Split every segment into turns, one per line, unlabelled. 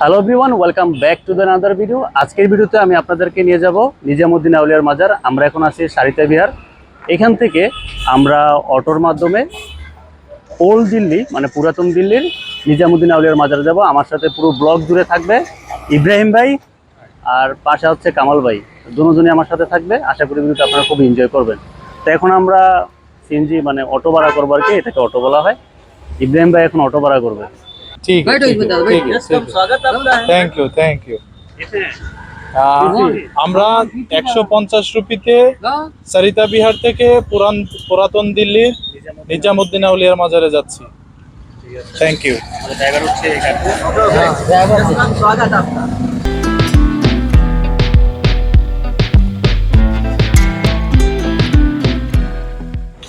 Hello everyone welcome back to the another video আজকের ভিডিওতে আমি আপনাদেরকে নিয়ে যাব নিজামুদ্দিন আউলিয়ার মাজার। আমরা এখন আছি সারিতা বিহার। এখান থেকে আমরা অটোর মাধ্যমে ওল্ড দিল্লি মানে পুরাতন দিল্লির নিজামুদ্দিন আউলিয়ার মাজারে যাব। আমার সাথে পুরো ব্লগ জুড়ে থাকবে ইব্রাহিম ভাই আর পাশে হচ্ছে কামাল ভাই। দুজনই আমার সাথে থাকবে। আশা করি ভিডিওটা আপনারা খুব এনজয় করবেন। তো এখন আমরা সিএনজি মানে অটো ভাড়া করব আর কি, এটাকে অটো বলা হয়। ইব্রাহিম ভাই এখন অটো ভাড়া করবে।
ठीक है
बैठो
ठीक
इसमें
है,
दादा,
ठीक
बैठो।
है, ठीक है।
স্বাগত আপনার
থ্যাংক ইউ থ্যাংক ইউ আমরা একশো পঞ্চাশ রুপিতে সারিতা বিহার থেকে পুরান পুরাতন দিল্লির নিজামুদ্দিন আউলিয়ার মাজারে যাচ্ছি থ্যাংক ইউ
আমাদের ড্রাইভার হচ্ছে এই কাকু।
स्वागत आपका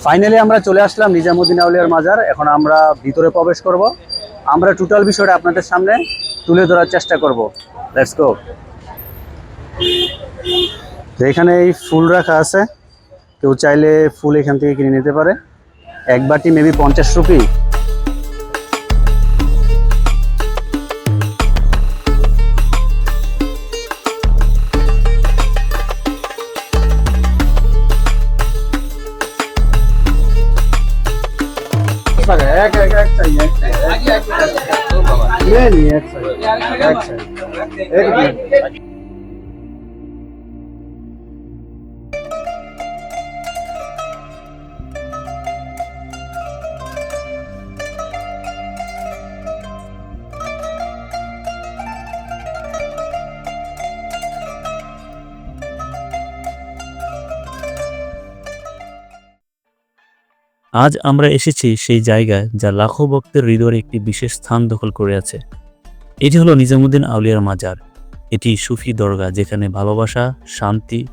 ফাইনালি আমরা চলে আসলাম নিজামুদ্দিন আউলিয়ার মাজার এখন আমরা ভিতরে প্রবেশ করব আমরা টোটাল বিষয়টা আপনাদের সামনে তুলে ধরার চেষ্টা করব। লেটস গো এখানে এই ফুল রাখা আছে। কেউ চাইলে ফুল এখান থেকে কিনে নিতে পারে। এক বাটি মেবি পঞ্চাশ রুপি। এক এক এক চাই ले लिए एक साइड एक साइड एक
আজ আমরা এসেছি সেই জায়গায় যা লাখো ভক্তের হৃদয়ের একটি বিশেষ স্থান দখল করে আছে। এটি হলো নিজামুদ্দিন আউলিয়ার মাজার। এটি সুফি দরগা যেখানে ভালোবাসা, শান্তি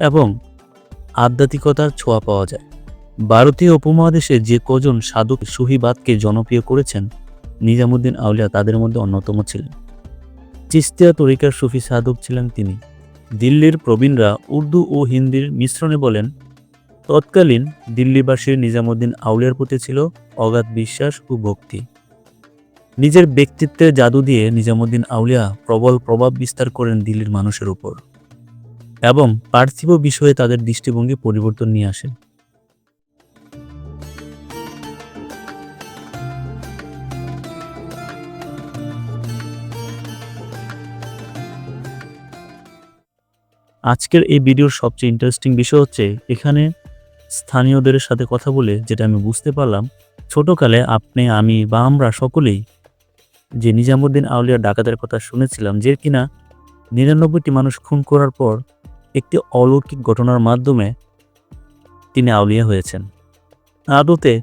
এবং আধ্যাত্মিকতার ছোঁয়া পাওয়া যায়। ভারতীয় উপমহাদেশে যে কজন সাধক সুহিবাদকে জনপ্রিয় করেছেন, নিজামুদ্দিন আউলিয়া তাদের মধ্যে অন্যতম ছিলেন। চিস্তিয়া তরিকার সুফি সাধক ছিলেন তিনি। দিল্লির প্রবীণরা উর্দু ও হিন্দির মিশ্রণে বলেন তৎকালীন দিল্লিবাসীর নিজামুদ্দিন আউলিয়ার প্রতি ছিল অগাধ বিশ্বাস ও ভক্তি। নিজের ব্যক্তিত্বের জাদু দিয়ে নিজামুদ্দিন আউলিয়া প্রবল প্রভাব বিস্তার করেন দিল্লির মানুষের উপর এবং পার্থিব বিষয়ে তাদের দৃষ্টিভঙ্গি পরিবর্তন নিয়ে আসেন। আজকের এই ভিডিওর সবচেয়ে ইন্টারেস্টিং বিষয় হচ্ছে এখানে স্থানীয়দের সাথে কথা বলে যেটা আমি বুঝতে পারলাম, ছোটকালে আপনি, আমি বা আমরা সকলেই যে নিজামুদ্দিন আউলিয়ার ডাকাতের কথা শুনেছিলাম, যে কিনা নিরানব্বইটি মানুষ খুন করার পর একটি অলৌকিক ঘটনার মাধ্যমে তিনি আউলিয়া হয়েছেন। আদতে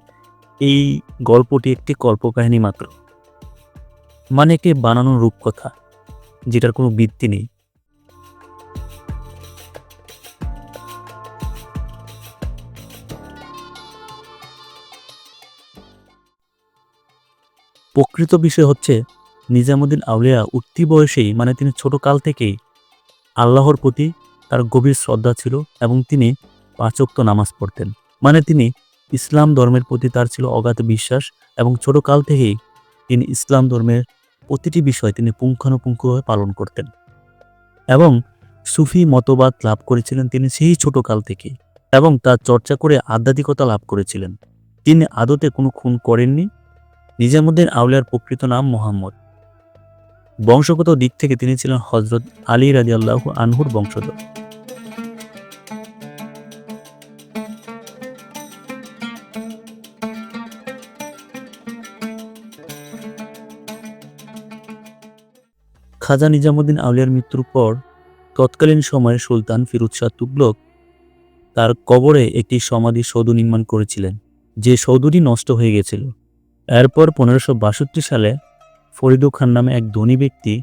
এই গল্পটি একটি কল্পকাহিনী মাত্র। মানে একটি বানানো রূপকথা, যেটার কোনো ভিত্তি নেই। প্রকৃত বিষয় হচ্ছে, নিজামুদ্দিন আউলিয়া উঠতি বয়সেই মানে তিনি ছোট কাল থেকেই আল্লাহর প্রতি তার গভীর শ্রদ্ধা ছিল এবং তিনি পাঁচক্ত নামাজ পড়তেন। মানে তিনি ইসলাম ধর্মের প্রতি তার ছিল অগাধ বিশ্বাস এবং ছোট কাল থেকেই তিনি ইসলাম ধর্মের প্রতিটি বিষয় তিনি পুঙ্খানুপুঙ্খভাবে পালন করতেন। এবং সুফি মতবাদ লাভ করেছিলেন তিনি সেই ছোট কাল থেকেই এবং তার চর্চা করে আধ্যাত্মিকতা লাভ করেছিলেন। তিনি আদতে কোনো খুন করেননি। নিজামুদ্দিন আউলিয়ার প্রকৃত নাম মোহাম্মদ। বংশগত দিক থেকে তিনি ছিলেন হজরত আলী রাজি আল্লাহ আনহুর বংশধর। খাজা নিজামুদ্দিন আউলিয়ার মৃত্যুর পর তৎকালীন সময়ে সুলতান ফিরুজ শাহ তুগলক তার কবরে একটি সমাধি সৌধ নির্মাণ করেছিলেন, যে সৌধটি নষ্ট হয়ে গেছিল। এরপর পনেরোশো বাষট্টি সালে ফরিদু খান নামে এক ধনী ব্যক্তি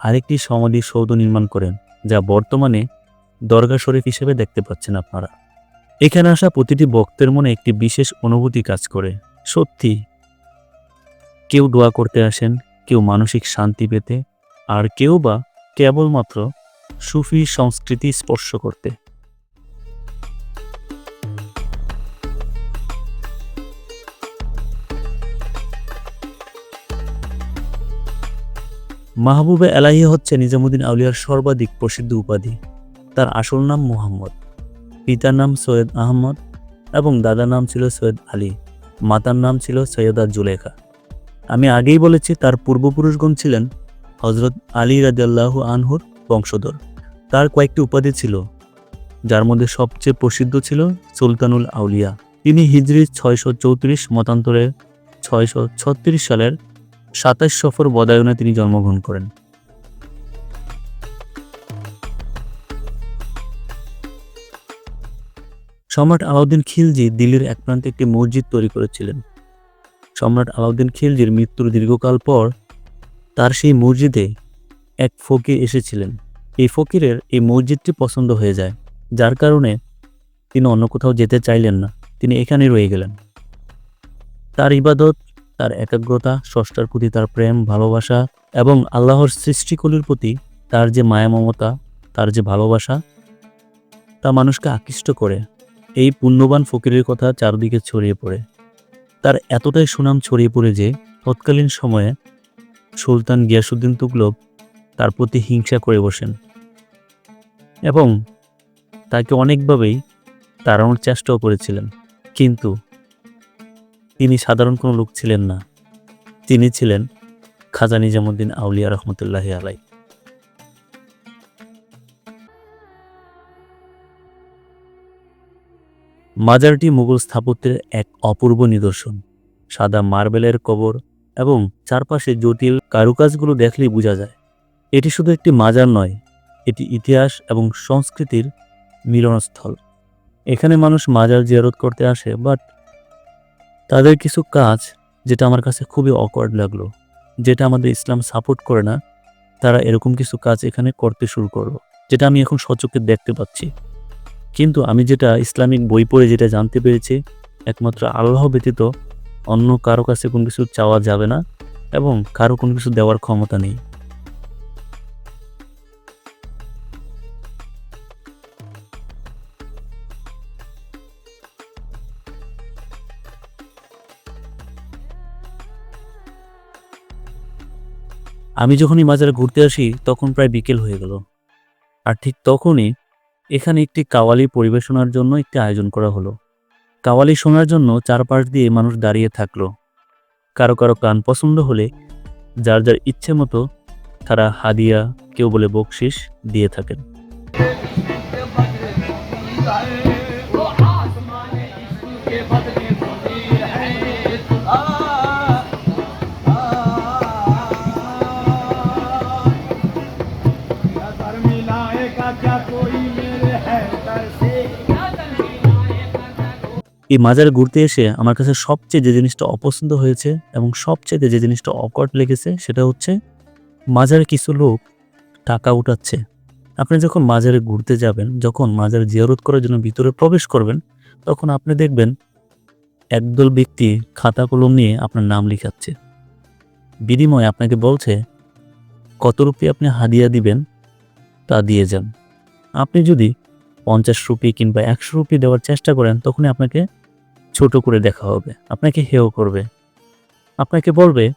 আরেকটি সমাধি সৌধ নির্মাণ করেন, যা বর্তমানে দরগা শরীফ হিসেবে দেখতে পাচ্ছেন আপনারা। এখানে আসা প্রতিটি ভক্তের মনে একটি বিশেষ অনুভূতি কাজ করে। সত্যি, কেউ দোয়া করতে আসেন, কেউ মানসিক শান্তি পেতে, আর কেউ বা কেবলমাত্র সুফি সংস্কৃতি স্পর্শ করতে। মাহবুবে এলাহি হচ্ছে নিজামুদ্দিন আউলিয়ার সর্বাধিক প্রসিদ্ধ উপাধি। তার আসল নাম মুহাম্মদ। পিতার নাম সৈয়দ আহমদ এবং দাদার নাম ছিল সৈয়দ আলী। মাতার নাম ছিল সৈয়দা জুলেখা। আমি আগেই বলেছি, তার পূর্বপুরুষগণ ছিলেন হজরত আলী রাজাল্লাহু আনহুর বংশধর। তার কয়েকটি উপাধি ছিল, যার মধ্যে সবচেয়ে প্রসিদ্ধ ছিল সুলতানুল আউলিয়া। তিনি হিজরি ছয়শো চৌত্রিশ, মতান্তরে ছয়শো ছত্রিশ সালের সাতাশ সফর বদায়নে তিনি জন্মগ্রহণ করেন। সম্রাট আলাউদ্দিন খিলজি দিল্লির এক প্রান্তে একটি মসজিদ তৈরি করেছিলেন। সম্রাট আলাউদ্দিন খিলজির মৃত্যুর দীর্ঘকাল পর তার সেই মসজিদে এক ফকির এসেছিলেন। এই ফকিরের এই মসজিদটি পছন্দ হয়ে যায়, যার কারণে তিনি অন্য কোথাও যেতে চাইলেন না। তিনি এখানেই রয়ে গেলেন। তার ইবাদত তার একাগ্রতা, স্রষ্টার প্রতি তার প্রেম, ভালোবাসা এবং আল্লাহর সৃষ্টিকলির প্রতি তার যে মায়া মমতা তার যে ভালোবাসা, তা মানুষকে আকৃষ্ট করে। এই পুণ্যবান ফকিরের কথা চারদিকে ছড়িয়ে পড়ে। তার এতটাই সুনাম ছড়িয়ে পড়ে যে তৎকালীন সময়ে সুলতান গিয়াসুদ্দিন তুগলক তার প্রতি হিংসা করে বসেন এবং তাকে অনেকভাবেই তাড়ানোর চেষ্টাও করেছিলেন। কিন্তু তিনি সাধারণ কোনো লোক ছিলেন না। তিনি ছিলেন খাজা নিজামুদ্দিন আউলিয়া রহমতুল্লাহ আলাই মাজারটি মুঘল স্থাপত্যের এক অপূর্ব নিদর্শন। সাদা মার্বেলের কবর এবং চারপাশে জটিল কারুকাজগুলো দেখলেই বোঝা যায়। এটি শুধু একটি মাজার নয়, এটি ইতিহাস এবং সংস্কৃতির মিলনস্থল। এখানে মানুষ মাজার জিয়ারত করতে আসে, বাট তাদের কিছু কাজ যেটা আমার কাছে খুবই অকওয়ার্ড লাগল, যেটা আমাদের ইসলাম সাপোর্ট করে না, তারা এরকম কিছু কাজ এখানে করতে শুরু করল, যেটা আমি এখন সচক্ষে দেখতে পাচ্ছি। কিন্তু আমি যেটা ইসলামিক বই পড়ে যেটা জানতে পেরেছি, একমাত্র আল্লাহ ব্যতীত অন্য কারও কাছে কোনো কিছু চাওয়া যাবে না এবং কারও কোনো কিছু দেওয়ার ক্ষমতা নেই। আমি যখনই মাজারে ঘুরতে আসি, তখন প্রায় বিকেল হয়ে গেল। আর ঠিক তখনই এখানে একটি কাওয়ালি পরিবেশনার জন্য একটি আয়োজন করা হলো। কাওয়ালি শোনার জন্য চারপাশ দিয়ে মানুষ দাঁড়িয়ে থাকল। কারও কারও কান পছন্দ হলে যার যার ইচ্ছে মতো তারা হাদিয়া, কেউ বলে বকশিস দিয়ে থাকেন। এই মাজারে ঘুরতে এসে আমার কাছে সবচেয়ে যে জিনিসটা অপছন্দ হয়েছে এবং সবচেয়ে যে জিনিসটা অকট লেগেছে সেটা হচ্ছে মাজারে কিছু লোক টাকা উঠাচ্ছে। আপনি যখন মাজারে ঘুরতে যাবেন, যখন মাজার জিয়ারত করার জন্য ভিতরে প্রবেশ করবেন, তখন আপনি দেখবেন একদল ব্যক্তি খাতা কলম নিয়ে আপনার নাম লিখাচ্ছে। বিনিময়ে আপনাকে বলছে, কত রুপি আপনি হাদিয়া দিবেন তা দিয়ে যান। আপনি যদি পঞ্চাশ রুপি কিংবা একশো রুপি দেওয়ার চেষ্টা করেন, তখনই আপনাকে ছোট করে দেখা হবে। আপনাকে হেও করবে। আপনাকে বলবে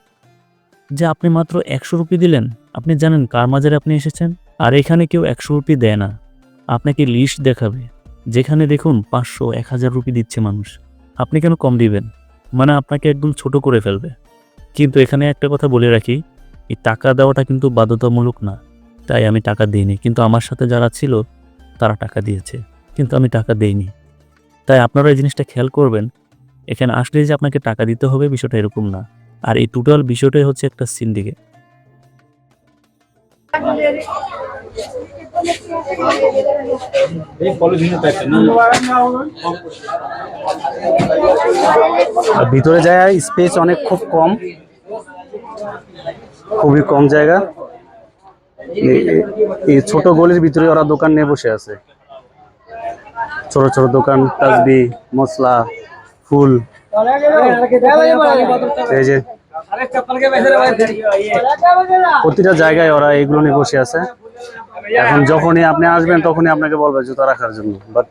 যে আপনি মাত্র একশো রুপি দিলেন। আপনি জানেন কার মাজারে আপনি এসেছেন? আর এখানে কেউ একশো রুপি দেয় না। আপনাকে লিস্ট দেখাবে, যেখানে দেখুন পাঁচশো, এক হাজার রুপি দিচ্ছে মানুষ। আপনি কেন কম দিবেন? মানে আপনাকে একদম ছোট করে ফেলবে। কিন্তু এখানে একটা কথা বলে রাখি, এই টাকা দেওয়াটা কিন্তু বাধ্যতামূলক না। তাই আমি টাকা দিইনি। কিন্তু আমার সাথে যারা ছিল তারা টাকা দিয়েছে, কিন্তু আমি টাকা দেইনি। তাই আপনারা এই জিনিসটা খেয়াল করবেন, এখানে আসলে যে আপনাকে টাকা দিতে হবে বিষয়টা এরকম না। আর এই টোটাল বিষয়টাই হচ্ছে একটা সিন্ডিকেট।
আর ভিতরে যায় স্পেস অনেক খুব কম, খুবই কম জায়গা। এই ছোট গলির ভিতরে ওরা দোকান নিয়ে বসে আছে। ছোট ছোট দোকান তাসবি মশলা ফুল। এই যে প্রতিটা জায়গায় ওরা এগুলো নিয়ে বসে আছে। এখন যখনই আপনি আসবেন, তখনই আপনাকে বলবে জুতা রাখার জন্য। বাট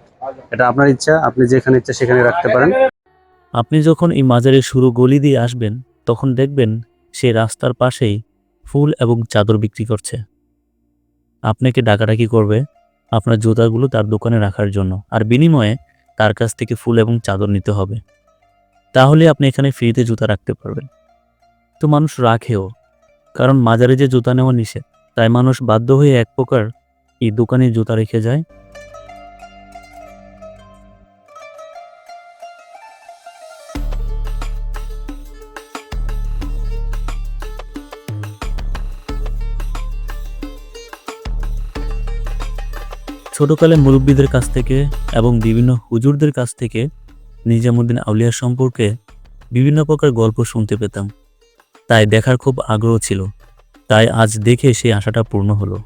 এটা আপনার ইচ্ছা, আপনি যেখানে ইচ্ছা সেখানে রাখতে পারেন।
আপনি যখন এই মাজারের শুরু গলি দিয়ে আসবেন, তখন দেখবেন সেই রাস্তার পাশেই ফুল এবং চাদর বিক্রি করছে। আপনাকে ডাকাডাকি করবে আপনার জুতাগুলো তার দোকানে রাখার জন্য? আর বিনিময়ে তার কাছ থেকে ফুল এবং চাদর নিতে হবে। তাহলে আপনি এখানে ফ্রিতে জুতা রাখতে পারবেন। তো মানুষ রাখেও, কারণ মাজারে যে জুতা নেওয়া নিষেধ, তাই মানুষ বাধ্য হয়ে এক প্রকার এই দোকানে জুতা রেখে যায় ছোটকালে মুরব্বীদের কাছ থেকে এবং বিভিন্ন হুজুরদের কাছ থেকে নিজামুদ্দিন আউলিয়া সম্পর্কে বিভিন্ন প্রকার গল্প শুনতে পেতাম। তাই দেখার খুব আগ্রহ ছিল। তাই আজ দেখে সেই আশাটা পূর্ণ হলো।